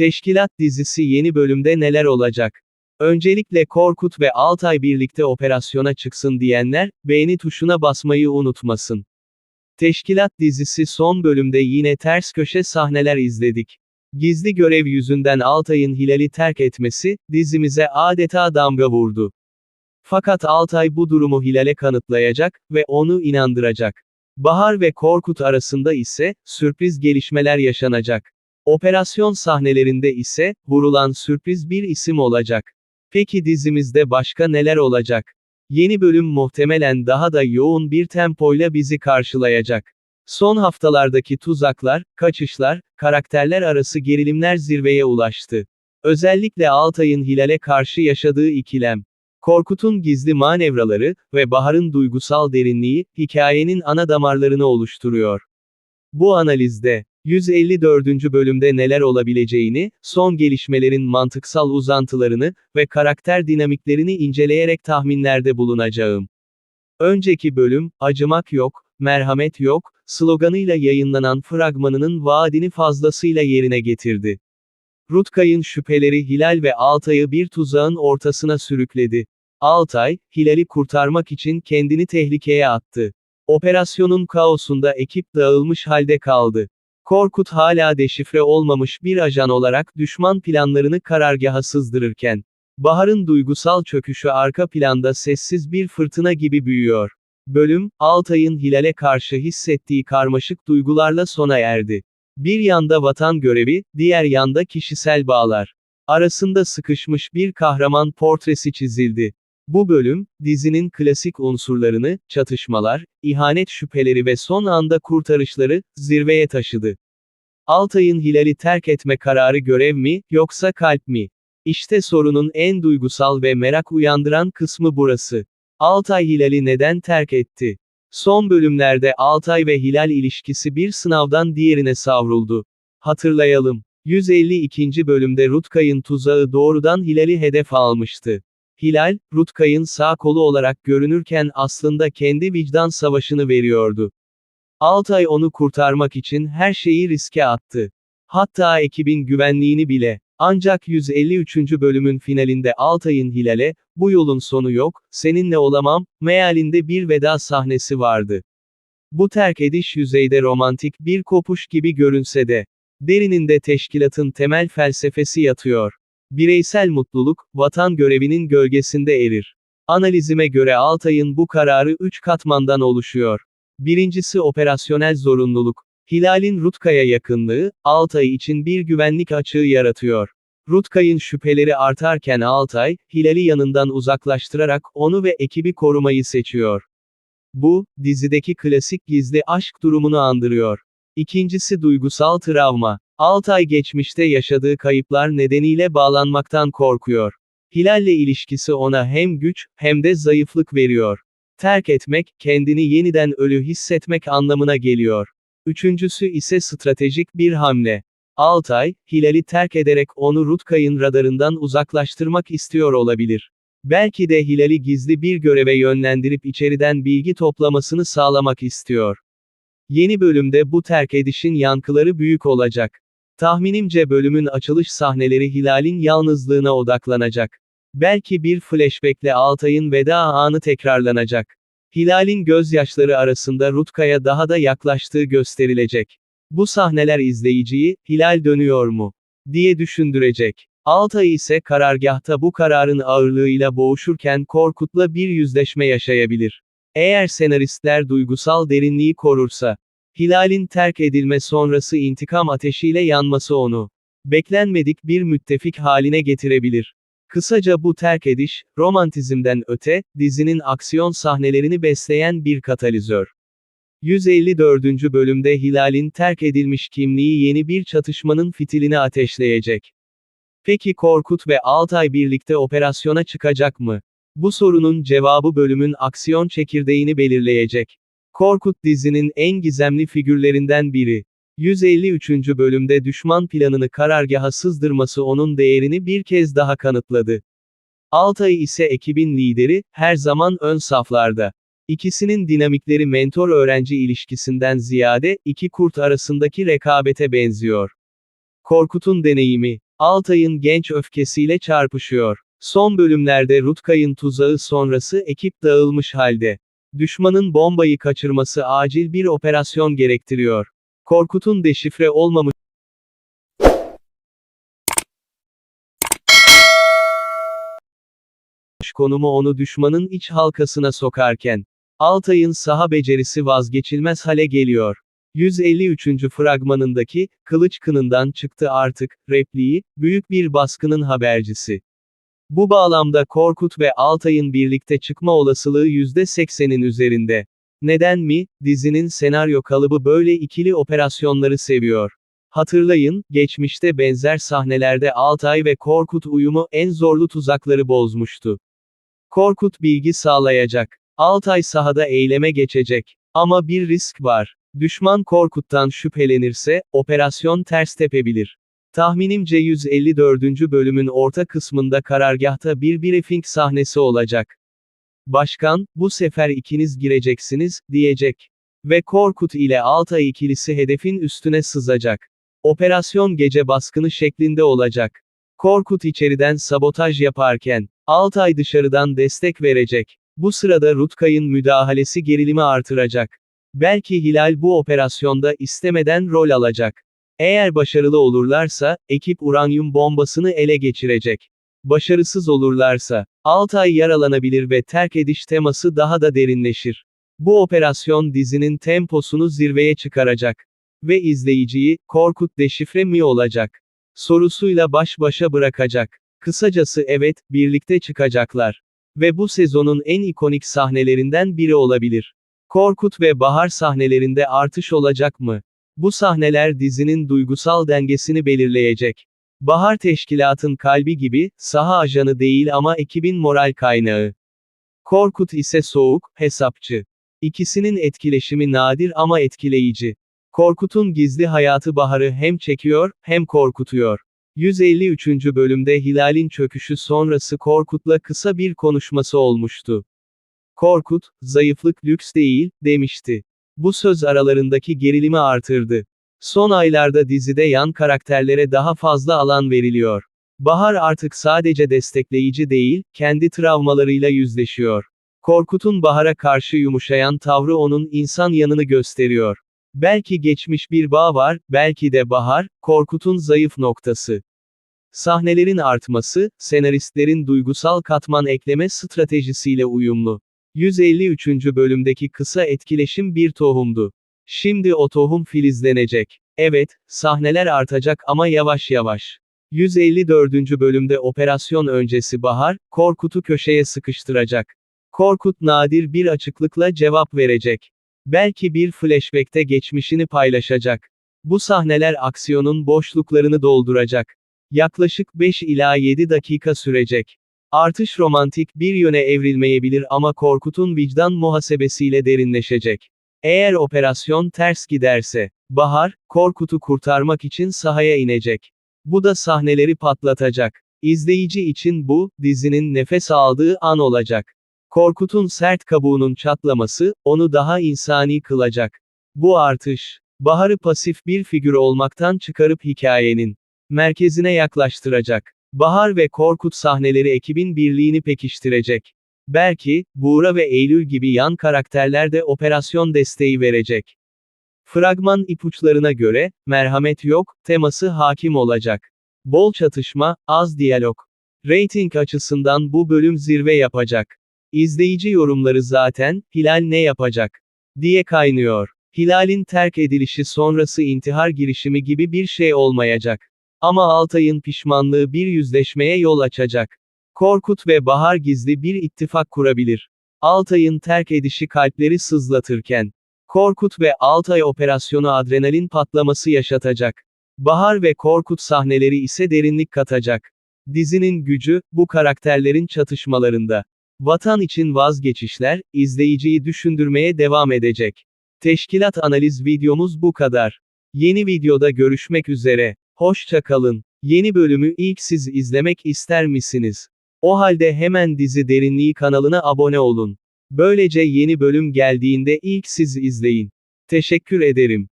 Teşkilat dizisi yeni bölümde neler olacak? Öncelikle Korkut ve Altay birlikte operasyona çıksın diyenler, beğeni tuşuna basmayı unutmasın. Teşkilat dizisi son bölümde yine ters köşe sahneler izledik. Gizli görev yüzünden Altay'ın Hilal'i terk etmesi, dizimize adeta damga vurdu. Fakat Altay bu durumu Hilal'e kanıtlayacak ve onu inandıracak. Bahar ve Korkut arasında ise, sürpriz gelişmeler yaşanacak. Operasyon sahnelerinde ise, vurulan sürpriz bir isim olacak. Peki dizimizde başka neler olacak? Yeni bölüm muhtemelen daha da yoğun bir tempoyla bizi karşılayacak. Son haftalardaki tuzaklar, kaçışlar, karakterler arası gerilimler zirveye ulaştı. Özellikle Altay'ın Hilal'e karşı yaşadığı ikilem. Korkut'un gizli manevraları ve Bahar'ın duygusal derinliği, hikayenin ana damarlarını oluşturuyor. Bu analizde, 154. bölümde neler olabileceğini, son gelişmelerin mantıksal uzantılarını ve karakter dinamiklerini inceleyerek tahminlerde bulunacağım. Önceki bölüm, acımak yok, merhamet yok, sloganıyla yayınlanan fragmanının vaadini fazlasıyla yerine getirdi. Rutkay'ın şüpheleri Hilal ve Altay'ı bir tuzağın ortasına sürükledi. Altay, Hilal'i kurtarmak için kendini tehlikeye attı. Operasyonun kaosunda ekip dağılmış halde kaldı. Korkut hala deşifre olmamış bir ajan olarak düşman planlarını karargaha sızdırırken, Bahar'ın duygusal çöküşü arka planda sessiz bir fırtına gibi büyüyor. Bölüm, Altay'ın Hilal'e karşı hissettiği karmaşık duygularla sona erdi. Bir yanda vatan görevi, diğer yanda kişisel bağlar. Arasında sıkışmış bir kahraman portresi çizildi. Bu bölüm, dizinin klasik unsurlarını, çatışmalar, ihanet şüpheleri ve son anda kurtarışları, zirveye taşıdı. Altay'ın Hilal'i terk etme kararı görev mi, yoksa kalp mi? İşte sorunun en duygusal ve merak uyandıran kısmı burası. Altay Hilal'i neden terk etti? Son bölümlerde Altay ve Hilal ilişkisi bir sınavdan diğerine savruldu. Hatırlayalım. 152. bölümde Rutkay'ın tuzağı doğrudan Hilal'i hedef almıştı. Hilal, Rutkay'ın sağ kolu olarak görünürken aslında kendi vicdan savaşını veriyordu. Altay onu kurtarmak için her şeyi riske attı. Hatta ekibin güvenliğini bile. Ancak 153. bölümün finalinde Altay'ın Hilal'e, bu yolun sonu yok, seninle olamam, mealinde bir veda sahnesi vardı. Bu terk ediş yüzeyde romantik bir kopuş gibi görünse de, derininde teşkilatın temel felsefesi yatıyor. Bireysel mutluluk, vatan görevinin gölgesinde erir. Analizime göre Altay'ın bu kararı üç katmandan oluşuyor. Birincisi operasyonel zorunluluk. Hilal'in Rutkay'a yakınlığı, Altay için bir güvenlik açığı yaratıyor. Rutkay'ın şüpheleri artarken Altay, Hilal'i yanından uzaklaştırarak onu ve ekibi korumayı seçiyor. Bu, dizideki klasik gizli aşk durumunu andırıyor. İkincisi duygusal travma. Altay geçmişte yaşadığı kayıplar nedeniyle bağlanmaktan korkuyor. Hilal'le ilişkisi ona hem güç, hem de zayıflık veriyor. Terk etmek, kendini yeniden ölü hissetmek anlamına geliyor. Üçüncüsü ise stratejik bir hamle. Altay, Hilal'i terk ederek onu Rutkay'ın radarından uzaklaştırmak istiyor olabilir. Belki de Hilal'i gizli bir göreve yönlendirip içeriden bilgi toplamasını sağlamak istiyor. Yeni bölümde bu terk edişin yankıları büyük olacak. Tahminimce bölümün açılış sahneleri Hilal'in yalnızlığına odaklanacak. Belki bir flashbackle Altay'ın veda anı tekrarlanacak. Hilal'in gözyaşları arasında Rutka'ya daha da yaklaştığı gösterilecek. Bu sahneler izleyiciyi, Hilal dönüyor mu? diye düşündürecek. Altay ise karargahta bu kararın ağırlığıyla boğuşurken Korkut'la bir yüzleşme yaşayabilir. Eğer senaristler duygusal derinliği korursa, Hilal'in terk edilme sonrası intikam ateşiyle yanması onu, beklenmedik bir müttefik haline getirebilir. Kısaca bu terk ediş, romantizmden öte, dizinin aksiyon sahnelerini besleyen bir katalizör. 154. bölümde Hilal'in terk edilmiş kimliği yeni bir çatışmanın fitilini ateşleyecek. Peki Korkut ve Altay birlikte operasyona çıkacak mı? Bu sorunun cevabı bölümün aksiyon çekirdeğini belirleyecek. Korkut dizinin en gizemli figürlerinden biri. 153. bölümde düşman planını karargaha sızdırması onun değerini bir kez daha kanıtladı. Altay ise ekibin lideri, her zaman ön saflarda. İkisinin dinamikleri mentor-öğrenci ilişkisinden ziyade, iki kurt arasındaki rekabete benziyor. Korkut'un deneyimi, Altay'ın genç öfkesiyle çarpışıyor. Son bölümlerde Rutkay'ın tuzağı sonrası ekip dağılmış halde. Düşmanın bombayı kaçırması acil bir operasyon gerektiriyor. Korkut'un deşifre olmamış konumu onu düşmanın iç halkasına sokarken, Altay'ın saha becerisi vazgeçilmez hale geliyor. 153. fragmanındaki, kılıç kınından çıktı artık, repliği, büyük bir baskının habercisi. Bu bağlamda Korkut ve Altay'ın birlikte çıkma olasılığı %80'in üzerinde. Neden mi? Dizinin senaryo kalıbı böyle ikili operasyonları seviyor. Hatırlayın, geçmişte benzer sahnelerde Altay ve Korkut uyumu en zorlu tuzakları bozmuştu. Korkut bilgi sağlayacak. Altay sahada eyleme geçecek. Ama bir risk var. Düşman Korkut'tan şüphelenirse, operasyon ters tepebilir. Tahminimce 154. bölümün orta kısmında karargahta bir briefing sahnesi olacak. Başkan, bu sefer ikiniz gireceksiniz, diyecek. Ve Korkut ile Altay ikilisi hedefin üstüne sızacak. Operasyon gece baskını şeklinde olacak. Korkut içeriden sabotaj yaparken, Altay dışarıdan destek verecek. Bu sırada Rutkay'ın müdahalesi gerilimi artıracak. Belki Hilal bu operasyonda istemeden rol alacak. Eğer başarılı olurlarsa, ekip uranyum bombasını ele geçirecek. Başarısız olurlarsa, Altay yaralanabilir ve terk ediş teması daha da derinleşir. Bu operasyon dizinin temposunu zirveye çıkaracak. Ve izleyiciyi, Korkut deşifre mi olacak? Sorusuyla baş başa bırakacak. Kısacası evet, birlikte çıkacaklar. Ve bu sezonun en ikonik sahnelerinden biri olabilir. Korkut ve Bahar sahnelerinde artış olacak mı? Bu sahneler dizinin duygusal dengesini belirleyecek. Bahar teşkilatın kalbi gibi, saha ajanı değil ama ekibin moral kaynağı. Korkut ise soğuk, hesapçı. İkisinin etkileşimi nadir ama etkileyici. Korkut'un gizli hayatı Bahar'ı hem çekiyor, hem korkutuyor. 153. bölümde Hilal'in çöküşü sonrası Korkut'la kısa bir konuşması olmuştu. Korkut, zayıflık lüks değil, demişti. Bu söz aralarındaki gerilimi artırdı. Son aylarda dizide yan karakterlere daha fazla alan veriliyor. Bahar artık sadece destekleyici değil, kendi travmalarıyla yüzleşiyor. Korkut'un Bahar'a karşı yumuşayan tavrı onun insan yanını gösteriyor. Belki geçmiş bir bağ var, belki de Bahar, Korkut'un zayıf noktası. Sahnelerin artması, senaristlerin duygusal katman ekleme stratejisiyle uyumlu. 153. bölümdeki kısa etkileşim bir tohumdu. Şimdi o tohum filizlenecek. Evet, sahneler artacak ama yavaş yavaş. 154. bölümde operasyon öncesi Bahar, Korkut'u köşeye sıkıştıracak. Korkut nadir bir açıklıkla cevap verecek. Belki bir flashback'te geçmişini paylaşacak. Bu sahneler aksiyonun boşluklarını dolduracak. Yaklaşık 5 ila 7 dakika sürecek. Artış romantik bir yöne evrilmeyebilir ama Korkut'un vicdan muhasebesiyle derinleşecek. Eğer operasyon ters giderse, Bahar, Korkut'u kurtarmak için sahaya inecek. Bu da sahneleri patlatacak. İzleyici için bu, dizinin nefes aldığı an olacak. Korkut'un sert kabuğunun çatlaması, onu daha insani kılacak. Bu artış, Bahar'ı pasif bir figür olmaktan çıkarıp hikayenin merkezine yaklaştıracak. Bahar ve Korkut sahneleri ekibin birliğini pekiştirecek. Belki, Buğra ve Eylül gibi yan karakterler de operasyon desteği verecek. Fragman ipuçlarına göre, merhamet yok, teması hakim olacak. Bol çatışma, az diyalog. Rating açısından bu bölüm zirve yapacak. İzleyici yorumları zaten, Hilal ne yapacak? diye kaynıyor. Hilal'in terk edilişi sonrası intihar girişimi gibi bir şey olmayacak. Ama Altay'ın pişmanlığı bir yüzleşmeye yol açacak. Korkut ve Bahar gizli bir ittifak kurabilir. Altay'ın terk edişi kalpleri sızlatırken, Korkut ve Altay operasyonu adrenalin patlaması yaşatacak. Bahar ve Korkut sahneleri ise derinlik katacak. Dizinin gücü, bu karakterlerin çatışmalarında. Vatan için vazgeçişler, izleyiciyi düşündürmeye devam edecek. Teşkilat analiz videomuz bu kadar. Yeni videoda görüşmek üzere. Hoşça kalın. Yeni bölümü ilk siz izlemek ister misiniz? O halde hemen Dizi Derinliği kanalına abone olun. Böylece yeni bölüm geldiğinde ilk siz izleyin. Teşekkür ederim.